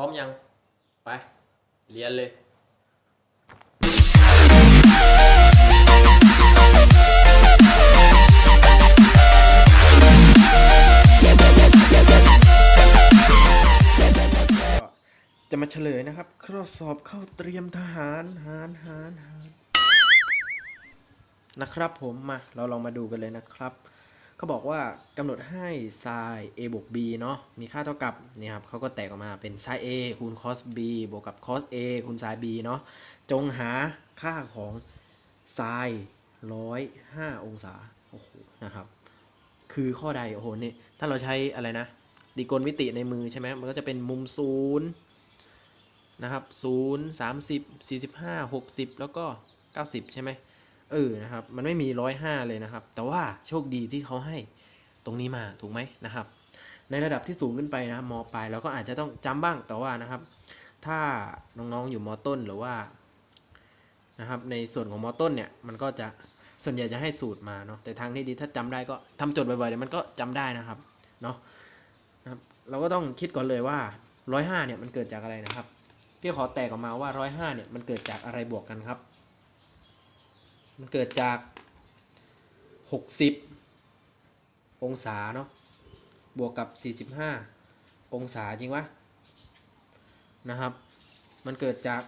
ร้อมยัง ไป เรียนเลยจะมาเฉลยนะครับ ข้อสอบเข้าเตรียมทหารหารหารหารนะครับผมมาเราลองมาดูกันเลยนะครับ เขาบอกว่ากำหนดให้ sin a บวก b เนาะมีค่าเท่ากับเนี่ยครับเขาก็แตกออกมาเป็น sin a คูณ cos b บวกกับ cos a คูณ sin b เนาะจงหาค่าของ sin 105 องศาโอ้โหนะครับ คือข้อใดโอ้โหนี่ถ้าเราใช้อะไรนะดีกลมิติในมือใช่ไหมมันก็จะเป็นมุมศูนย์นะครับศูนย์สามสิบสี่สิบห้าหกสิบแล้วก็เก้าสิบใช่ไหม เออนะครับ มันไม่มีร้อยห้าเลยนะครับ แต่ว่าโชคดีที่เขาให้ตรงนี้มาถูกไหมนะครับ ในระดับที่สูงขึ้นไปนะครับมปลายเราก็อาจจะต้องจำบ้างแต่ว่านะครับ ถ้าน้องๆอยู่มต้นหรือว่านะครับในส่วนของมต้นเนี่ยมันก็จะส่วนใหญ่จะให้สูตรมาเนาะแต่ทางที่ดีถ้าจำได้ก็ทำโจทย์บ่อยๆเดี๋ยวมันก็จำได้นะครับเนาะนะครับเราก็ต้องคิดก่อนเลยว่าร้อยห้าเนี่ยมันเกิดจากอะไรนะครับพี่ขอแตกออกมาว่า105เนี่ยมันเกิดจากอะไรบวกกันครับ มันเกิดจาก 60 องศาเนาะบวกกับ 45 องศาจริงวะนะครับ มันเกิดจาก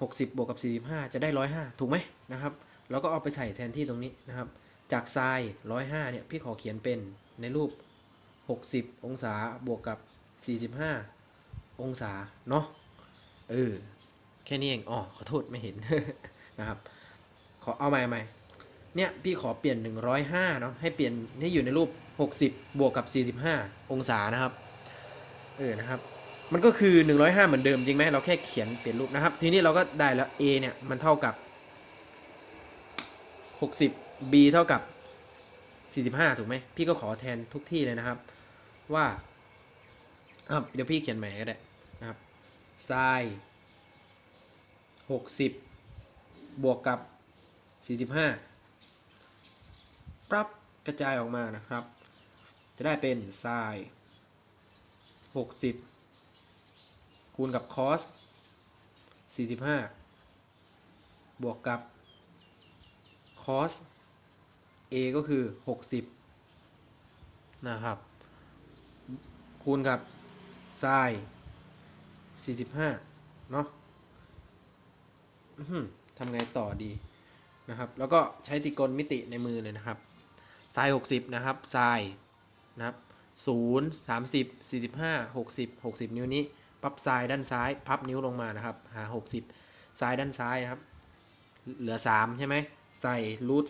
60 บวกกับ 45 จะได้ 105 ถูกไหมนะครับแล้วก็เอาไปใส่แทนที่ตรงนี้นะครับ จากไซน์105 เนี่ย พี่ขอเขียนเป็นในรูป 60 องศาบวกกับ 45 องศา เนาะเออ แค่นี้เอง อ๋อ ขอโทษไม่เห็นนะครับ ขอเอาใหม่ใหม่เนี่ยพี่ขอเปลี่ยน 105เนาะให้เปลี่ยนให้อยู่ในรูป 60 บวกกับ 45 องศานะครับเออนะครับ มันก็คือ 105 เหมือนเดิมจริงไหมเราแค่เขียนเปลี่ยนรูปนะครับ ทีนี้เราก็ได้แล้ว a เนี่ยมันเท่ากับ 60 b เท่ากับ 45 ถูกไหมพี่ก็ขอแทนทุกที่เลยนะครับ ว่าเดี๋ยวพี่เขียนใหม่ก็ได้นะครับ sin 60 บวกกับ 45ปรับกระจายออกมานะครับ จะได้เป็น sin 60 คูณกับ cos 45 บวกกับ cos a ก็คือ 60 นะครับ คูณกับ sin 45 เนาะทำไงต่อดี นะครับ แล้วก็ใช้ตรีโกณมิติในมือเลยนะครับ sin 60 นะครับ sin นะครับ0 30 45 60 60นิ้วนี้ปั๊บ sin ด้านซ้าย พับนิ้วลงมานะครับ หา60 sin ด้านซ้ายนะครับ เหลือ3ใช่ไหมใส่รูท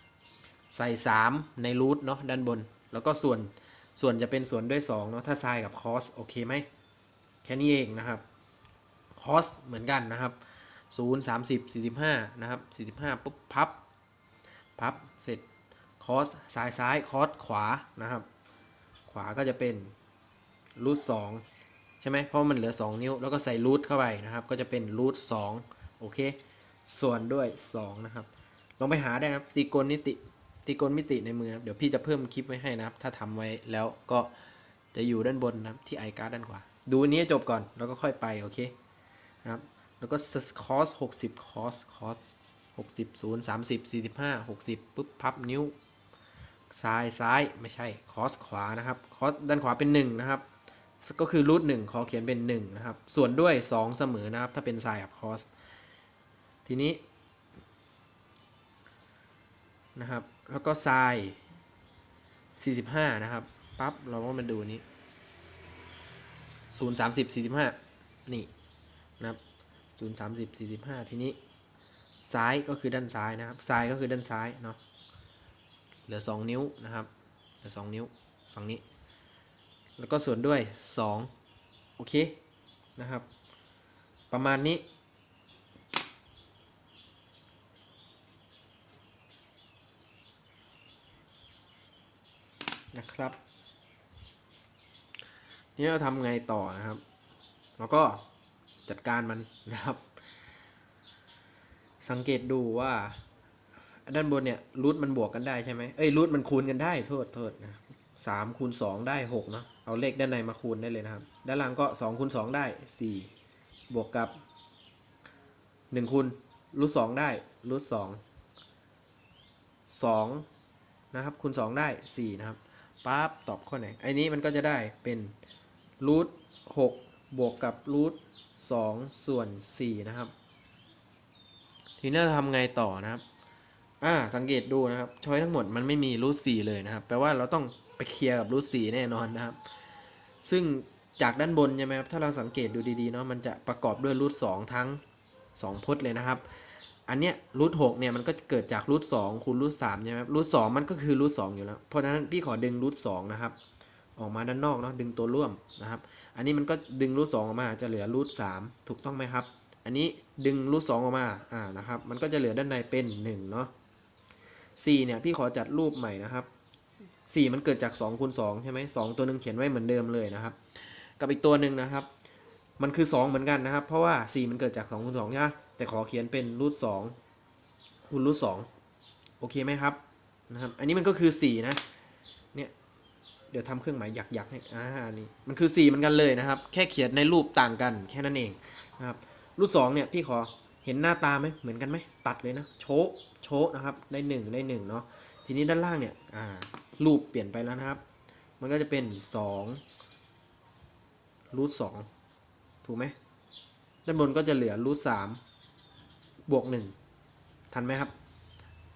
3ใส่3ในรูทเนาะด้านบน แล้วก็ส่วนส่วนจะเป็นส่วนด้วย2เนาะถ้า sin กับ cos โอเคไหมแค่นี้เองนะครับ cos เหมือนกันนะครับ 0 30 45นะครับ45ปุ๊บพับพับเสร็จ cos ซ้ายซ้าย cos ขวานะครับ ขวาก็จะเป็นรูท2ใช่ไหมเพราะมันเหลือ 2 นิ้ว แล้วก็ใส่รูทเข้าไปนะครับ ก็จะเป็นรูท2โอเค ส่วนด้วย 2 นะครับ ลองไปหาได้นะครับตีกณมิติตีกณมิติในมือเดี๋ยวพี่จะเพิ่มคลิปไว้ให้นะครับ ถ้าทำไว้แล้วก็จะอยู่ด้านบนนะครับที่ไอการ์ดด้านขวาดูนี้จบก่อนแล้วก็ค่อยไปโอเคนะครับ แล้วก็ cos 60 cos cos 60 0 30 45 60ปุ๊บพับนิ้ว ซ้ายซ้ายไม่ใช่ cos ขวานะครับ cos ด้านขวาเป็น1นะครับ ก็คือรูทหนึ่งขอเขียนเป็น1นะครับ ส่วนด้วย2เสมอนะครับ ถ้าเป็น sin กับ cos ทีนี้นะครับ แล้วก็ sin 45นะครับปั๊บเราก็มาดูนี้0 30 45นี่นะครับ 0 30 45ทีนี้ ซ้ายก็คือด้านซ้ายนะครับ ซ้ายก็คือด้านซ้ายเนาะเหลือ2นิ้วนะครับเหลือ2นิ้วฝั่งนี้ แล้วก็ส่วนด้วย2โอเคนะครับ ประมาณนี้นะครับ นี่เราทำไงต่อนะครับ แล้วก็ จัดการมันนะครับ สังเกตดูว่าด้านบนเนี่ยรูทมันบวกกันได้ใช่ไหมเอ้ยรูทมันคูณกันได้โทษโทษนะสามคูณสองได้หกเนาะเอาเลขด้านในมาคูณได้เลยนะครับ ด้านล่างก็2คูณ2ได้4บวกกับ1คูณรูท2ได้รูท2 2นะครับคูณ2ได้4นะครับปั๊บตอบข้อไหนไอ้นี้มันก็จะได้เป็นรูท6บวกกับรูท 2 ส่วน 4 นะครับ ทีนี้เราทำไงต่อนะครับ อ่า สังเกตดูนะครับ ช้อยทั้งหมดมันไม่มีรูท4เลยนะครับ แปลว่าเราต้องไปเคลียร์กับรูท4แน่นอนนะครับ ซึ่งจากด้านบนใช่ไหมครับ ถ้าเราสังเกตดูดีๆเนาะ มันจะประกอบด้วยรูท2ทั้ง 2 พจน์เลยนะครับ อันเนี้ยรูท6เนี่ยมันก็เกิดจากรูท2คูณรูท3ใช่ไหมครับรูท2มันก็คือรูท2อยู่แล้ว เพราะฉะนั้นพี่ขอดึงรูท2นะครับ ออกมาด้านนอกเนาะ ดึงตัวร่วมนะครับ อันนี้มันก็ดึงรูท2องออกมาจะเหลือรูท3ถูกต้องไหมครับ อันนี้ดึงรูท2องออกมาอ่านะครับ มันก็จะเหลือด้านในเป็น1เนาะ4เนี่ยพี่ขอจัดรูปใหม่นะครับ4มันเกิดจาก2คูณ2ใช่ไหมสองตัวหนึ่งเขียนไว้เหมือนเดิมเลยนะครับ กับอีกตัวหนึ่งนะครับ มันคือ 2 เหมือนกันนะครับ เพราะว่า 4 มันเกิดจาก2คูณ2ใช่ไหมแต่ขอเขียนเป็นรูท2คูณรูท2โอเคไหมครับนะครับ อันนี้มันก็คือ 4 นะเนี่ย เดี๋ยวทำเครื่องหมายหยักยักๆให้อ่านี่มันคือ 4 เหมือนกันเลยนะครับ แค่เขียนในรูปต่างกันแค่นั้นเองนะครับรูท2เนี่ยพี่ขอเห็นหน้าตาไหมเหมือนกันไหมตัดเลยนะโชะโชะนะครับได้หนึ่งได้หนึ่งเนาะทีนี้ด้านล่างเนี่ยอ่ารูปเปลี่ยนไปแล้วนะครับ มันก็จะเป็น2รูทสองถูกไหมด้านบนก็จะเหลือรูทสามบวกหนึ่งทันไหมครับ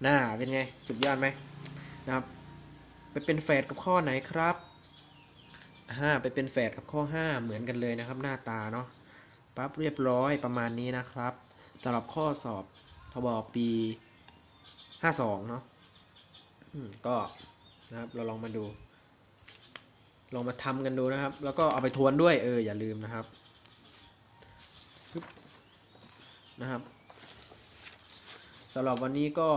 หน้าเป็นไงสุดยอดไหมนะครับ ไปเป็นแฝดกับข้อไหนครับห้าไปเป็นแฝดกับข้อ 5 เหมือนกันเลยนะครับ หน้าตาเนาะปั๊บเรียบร้อยประมาณนี้นะครับสำหรับข้อสอบทบปี 52 เนาะก็นะครับเราลองมาดู ลองมาทำกันดูนะครับ แล้วก็เอาไปทวนด้วยเอออย่าลืมนะครับนะครับสำหรับวันนี้ก็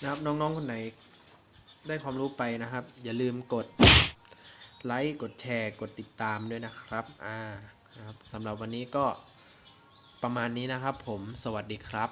นะครับน้องๆคนไหน ได้ความรู้ไปนะครับ อย่าลืมกดไลค์กดแชร์กดติดตามด้วยนะครับอ่าครับสำหรับวันนี้ก็ประมาณนี้นะครับผมสวัสดีครับ